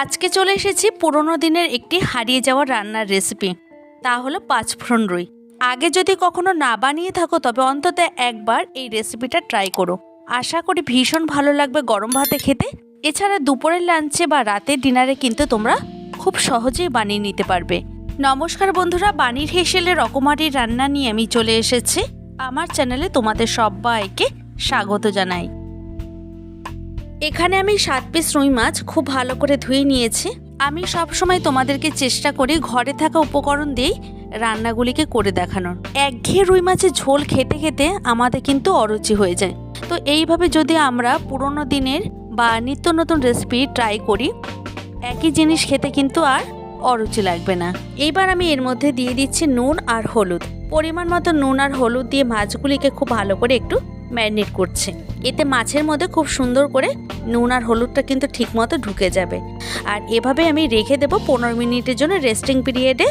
আজকে চলে এসেছি পুরোনো দিনের একটি হারিয়ে যাওয়া রান্নার রেসিপি তা হলো পাঁচফোড়ন রুই। আগে যদি কখনো না বানিয়ে থাকো, তবে অন্তত একবার এই রেসিপিটা ট্রাই করো। আশা করি ভীষণ ভালো লাগবে গরম ভাতে খেতে। এছাড়া দুপুরের লাঞ্চে বা রাতের ডিনারে কিন্তু তোমরা খুব সহজেই বানিয়ে নিতে পারবে। নমস্কার বন্ধুরা, বানির হেসেলে রকমারি রান্না নিয়ে আমি চলে এসেছি। আমার চ্যানেলে তোমাদের সবাইকে স্বাগত জানাই। এখানে আমি সাত পিস রুই মাছ খুব ভালো করে ধুয়ে নিয়েছি। আমি সব সময় তোমাদেরকে চেষ্টা করি ঘরে থাকা উপকরণ দিয়েই রান্নাগুলিকে করে দেখানোর। একঘেয়ে রুই মাছের ঝোল খেতে খেতে আমাদের কিন্তু অরুচি হয়ে যায়। তো এইভাবে যদি আমরা পুরোনো দিনের বা নিত্য নতুন রেসিপি ট্রাই করি, একই জিনিস খেতে কিন্তু আর অরুচি লাগবে না। এইবার আমি এর মধ্যে দিয়ে দিচ্ছি নুন আর হলুদ। পরিমাণ মতো নুন আর হলুদ দিয়ে মাছগুলিকে খুব ভালো করে একটু ম্যারিনেট করছে। এতে মাছের মধ্যে খুব সুন্দর করে নুন আর হলুদটা কিন্তু ঠিকমতো ঢুকে যাবে। আর এভাবে আমি রেখে দেবো পনেরো মিনিটের জন্য রেস্টিং পিরিয়ডে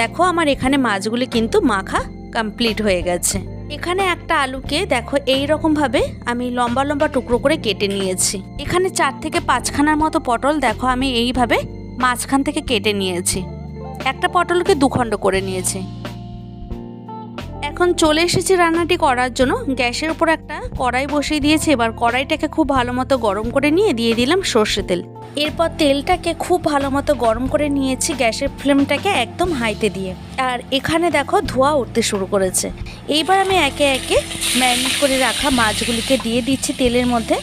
দেখো আমার এখানে মাছগুলি কিন্তু মাখা কমপ্লিট হয়ে গেছে। এখানে একটা আলুকে দেখো এই রকমভাবে আমি লম্বা লম্বা টুকরো করে কেটে নিয়েছি। এখানে চার থেকে পাঁচখানার মতো পটল দেখো আমি এইভাবে মাঝখান থেকে কেটে নিয়েছি। একটা পটলকে দুখণ্ড করে নিয়েছি। এখন চলে এসেছি রান্নাটি করার জন্য। গ্যাসের উপর একটা কড়াই বসিয়ে দিয়েছি। এবার কড়াইটাকে খুব ভালো মতো গরম করে নিয়ে দিয়ে দিলাম সর্ষে তেল। এরপর তেলটাকে খুব ভালো মতো গরম করে নিয়েছি গ্যাসের ফ্লেমটাকে একদম হাইতে দিয়ে। আর এখানে দেখো ধোয়া উঠতে শুরু করেছে। এইবার আমি একে একে ম্যারিনেট করে রাখা মাছগুলিকে দিয়ে দিচ্ছি তেলের মধ্যে।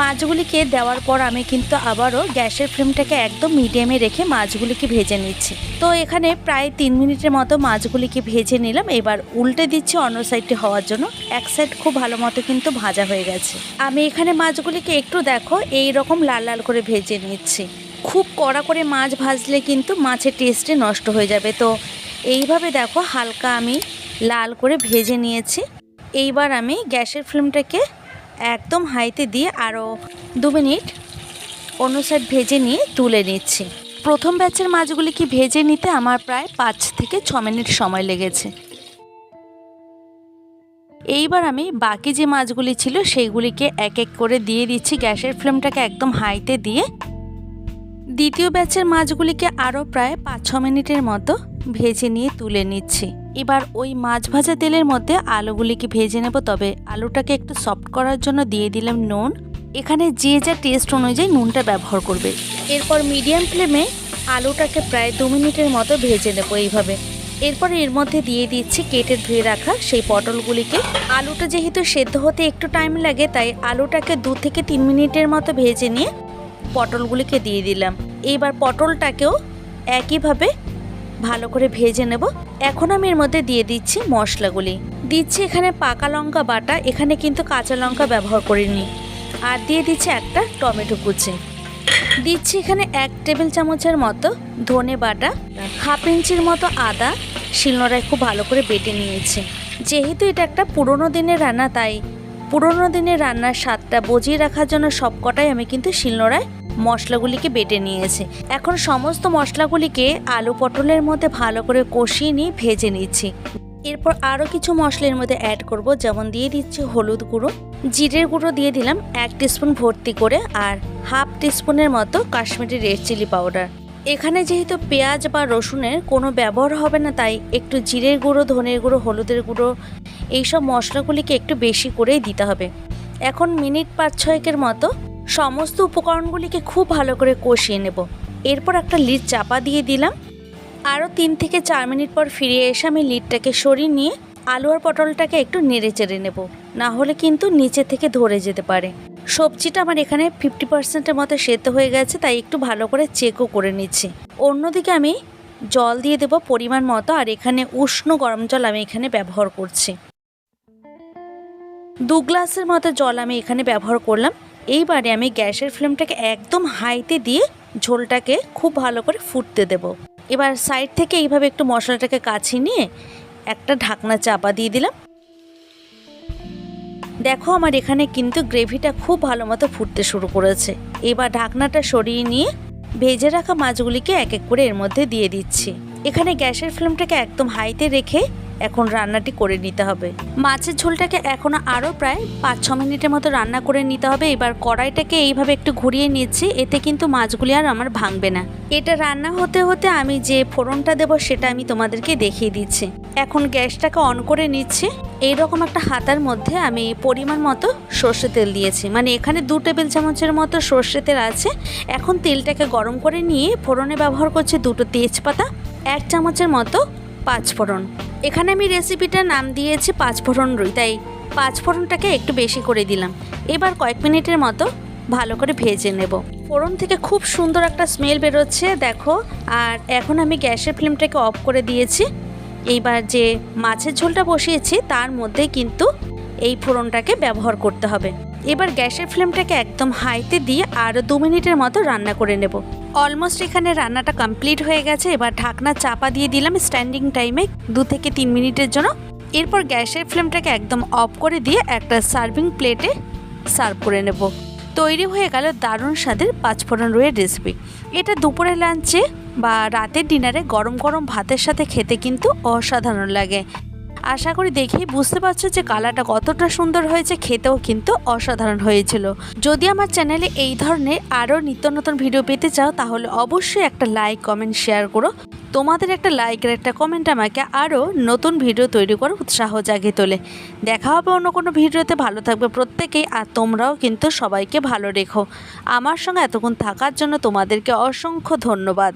মাছগুলিকে দেওয়ার পর আমি কিন্তু আবারও গ্যাসের ফ্লেমটাকে একদম মিডিয়ামে রেখে মাছগুলিকে ভেজে নিচ্ছি। তো এখানে প্রায় তিন মিনিটের মতো মাছগুলিকে ভেজে নিলাম। এবার উল্টে দিচ্ছি অন্য সাইডটি হওয়ার জন্য। এক সাইড খুব ভালো মতো কিন্তু ভাজা হয়ে গেছে। আমি এখানে মাছগুলিকে একটু দেখো, এই রকম লাল লাল করে ভেজে নিচ্ছি। খুব কড়া করে মাছ ভাজলে কিন্তু মাছের টেস্টে নষ্ট হয়ে যাবে। তো এইভাবে দেখো, হালকা আমি লাল করে ভেজে নিয়েছি। এইবার আমি গ্যাসের ফ্লেমটাকে একদম হাইতে দিয়ে আরও দু মিনিট অন্য সাইড ভেজে নিয়ে তুলে নিচ্ছি। প্রথম ব্যাচের মাছগুলিকে ভেজে নিতে আমার প্রায় পাঁচ থেকে ছ মিনিট সময় লেগেছে। এইবার আমি বাকি যে মাছগুলি ছিল সেইগুলিকে এক এক করে দিয়ে দিচ্ছি। গ্যাসের ফ্লেমটাকে একদম হাইতে দিয়ে দ্বিতীয় ব্যাচের মাছগুলিকে আরও প্রায় পাঁচ ছ মিনিটের মতো ভেজে নিয়ে তুলে নিচ্ছি। এবার ওই মাছ ভাজা তেলের মধ্যে আলুগুলিকে ভেজে নেব। তবে আলুটাকে একটু সফট করার জন্য দিয়ে দিলাম নুন। এখানে যে যা টেস্ট অনুযায়ী নুনটা ব্যবহার করবে। এরপর মিডিয়াম ফ্লেমে আলুটাকে প্রায় দু মিনিটের মতো ভেজে নেব এইভাবে। এরপর এর মধ্যে দিয়ে দিচ্ছি কেটে ধুয়ে রাখা সেই পটলগুলিকে। আলুটা যেহেতু সেদ্ধ হতে একটু টাইম লাগে, তাই আলুটাকে দু থেকে তিন মিনিটের মতো ভেজে নিয়ে পটলগুলিকে দিয়ে দিলাম। এইবার পটলটাকেও একইভাবে ভালো করে ভেজে নেব। এখন আমি এর মধ্যে দিয়ে দিচ্ছি মশলাগুলি। দিচ্ছি এখানে পাকা লঙ্কা বাটা, এখানে কিন্তু কাঁচা লঙ্কা ব্যবহার করিনি। আর দিয়ে দিচ্ছি একটা টমেটো কুচি। দিচ্ছি এখানে এক টেবিল চামচের মতো ধনে বাটা, হাফ ইঞ্চির মতো আদা, শিলনোড়ায় খুব ভালো করে বেটে নিয়েছি। যেহেতু এটা একটা পুরনো দিনের রান্না, তাই পুরনো দিনের রান্নার স্বাদটা বজিয়ে রাখার জন্য সবকটাই আমি কিন্তু শিলনোড়ায় মশলাগুলিকে বেটে নিয়েছে। এখন সমস্ত মশলাগুলিকে আলু পটলের মধ্যে ভালো করে কষিয়ে নিয়ে ভেজে নিচ্ছি। এরপর আরও কিছু মশলার মধ্যে অ্যাড করব, যেমন দিয়ে দিচ্ছি হলুদ গুঁড়ো। জিরের গুঁড়ো দিয়ে দিলাম এক টিস্পুন ভর্তি করে আর হাফ টিস্পুনের মতো কাশ্মীরি রেড চিলি পাউডার এখানে যেহেতু পেঁয়াজ বা রসুনের কোনো ব্যবহার হবে না, তাই একটু জিরের গুঁড়ো, ধনের গুঁড়ো, হলুদের গুঁড়ো এইসব মশলাগুলিকে একটু বেশি করেই দিতে হবে। এখন মিনিট পাঁচ ছয়েকের মতো সমস্ত উপকরণগুলিকে খুব ভালো করে কষিয়ে নেব। এরপর একটা লিড চাপা দিয়ে দিলাম। আরও তিন থেকে চার মিনিট পর ফিরে এসে আমি লিডটাকে সরিয়ে নিয়ে আলু আর পটলটাকে একটু নেড়ে চেড়ে নেব। না হলে কিন্তু নিচে থেকে ধরে যেতে পারে। সবজিটা আমার এখানে ফিফটি পার্সেন্টের মতো সেদ্ধ হয়ে গেছে, তাই একটু ভালো করে চেকও করে নিচ্ছি। অন্যদিকে আমি জল দিয়ে দেবো পরিমাণ মতো, আর এখানে উষ্ণ গরম জল আমি এখানে ব্যবহার করছি। দু গ্লাসের মতো জল আমি এখানে ব্যবহার করলাম। এইবারে আমি গ্যাসের ফ্লেমটাকে একদম হাইতে দিয়ে ঝোলটাকে খুব ভালো করে ফুটতে দেব। এবার সাইড থেকে এইভাবে একটু মশলাটাকে কাছিয়ে নিয়ে একটা ঢাকনা চাপা দিয়ে দিলাম। দেখো আমার এখানে কিন্তু গ্রেভিটা খুব ভালো মতো ফুটতে শুরু করেছে। এবার ঢাকনাটা সরিয়ে নিয়ে ভেজে রাখা মাছগুলিকে এক এক করে এর মধ্যে দিয়ে দিচ্ছি। এখানে গ্যাসের ফ্লেমটাকে একদম হাইতে রেখে এখন রান্নাটি করে নিতে হবে। মাছের ঝোলটাকে এখনও আরও প্রায় পাঁচ ছ মিনিটের মতো রান্না করে নিতে হবে। এবার কড়াইটাকে এইভাবে একটু ঘুরিয়ে নিচ্ছি, এতে কিন্তু মাছগুলি আর আমার ভাঙবে না। এটা রান্না হতে হতে আমি যে ফোড়নটা দেবো সেটা আমি তোমাদেরকে দেখিয়ে দিচ্ছি। এখন গ্যাসটাকে অন করে নিচ্ছি। এইরকম একটা হাতার মধ্যে আমি পরিমাণ মতো সর্ষে তেল দিয়েছি। মানে এখানে দু টেবিল চামচের মতো সর্ষে তেল আছে। এখন তেলটাকে গরম করে নিয়ে ফোড়নে ব্যবহার করছি দুটো তেজপাতা, এক চামচের মতো পাঁচ ফোড়ন। এখানে আমি রেসিপিটার নাম দিয়েছি পাঁচ ফোড়ন রুই, তাই পাঁচ ফোড়নটাকে একটু বেশি করে দিলাম। এবার কয়েক মিনিটের মতো ভালো করে ভেজে নেব। ফোড়ন থেকে খুব সুন্দর একটা স্মেল বেরোচ্ছে, দেখো। আর এখন আমি গ্যাসের ফ্লেমটাকে অফ করে দিয়েছি। এইবার যে মাছের ঝোলটা বসিয়েছি, তার মধ্যে কিন্তু এই ফোড়নটাকে ব্যবহার করতে হবে। এবার গ্যাসের ফ্লেমটাকে একদম হাইতে দিয়ে আরও দু মিনিটের মতো রান্না করে নেব। অলমোস্ট এখানে রান্নাটা কমপ্লিট হয়ে গেছে। এবার ঢাকনা চাপা দিয়ে দিলাম স্ট্যান্ডিং টাইমে দু থেকে তিন মিনিটের জন্য। এরপর গ্যাসের ফ্লেমটাকে একদম অফ করে দিয়ে একটা সার্ভিং প্লেটে সার্ভ করে নেব। তৈরি হয়ে গেল দারুণ স্বাদের পাঁচফোড়ন রুইয়ের রেসিপি। এটা দুপুরের লাঞ্চে বা রাতের ডিনারে গরম গরম ভাতের সাথে খেতে কিন্তু অসাধারণ লাগে। আশা করি দেখেই বুঝতে পারছ যে কালারটা কতটা সুন্দর হয়েছে, খেতেও কিন্তু অসাধারণ হয়েছিল। যদি আমার চ্যানেলে এই ধরনের আরও নিত্য নতুন ভিডিও পেতে চাও, তাহলে অবশ্যই একটা লাইক, কমেন্ট, শেয়ার করো। তোমাদের একটা লাইকের একটা কমেন্ট আমাকে আরও নতুন ভিডিও তৈরি করে উৎসাহ জাগিয়ে তোলে। দেখা হবে অন্য কোনো ভিডিওতে, ভালো থাকবে প্রত্যেকেই আর তোমরাও কিন্তু সবাইকে ভালো রেখো। আমার সঙ্গে এতক্ষণ থাকার জন্য তোমাদেরকে অসংখ্য ধন্যবাদ।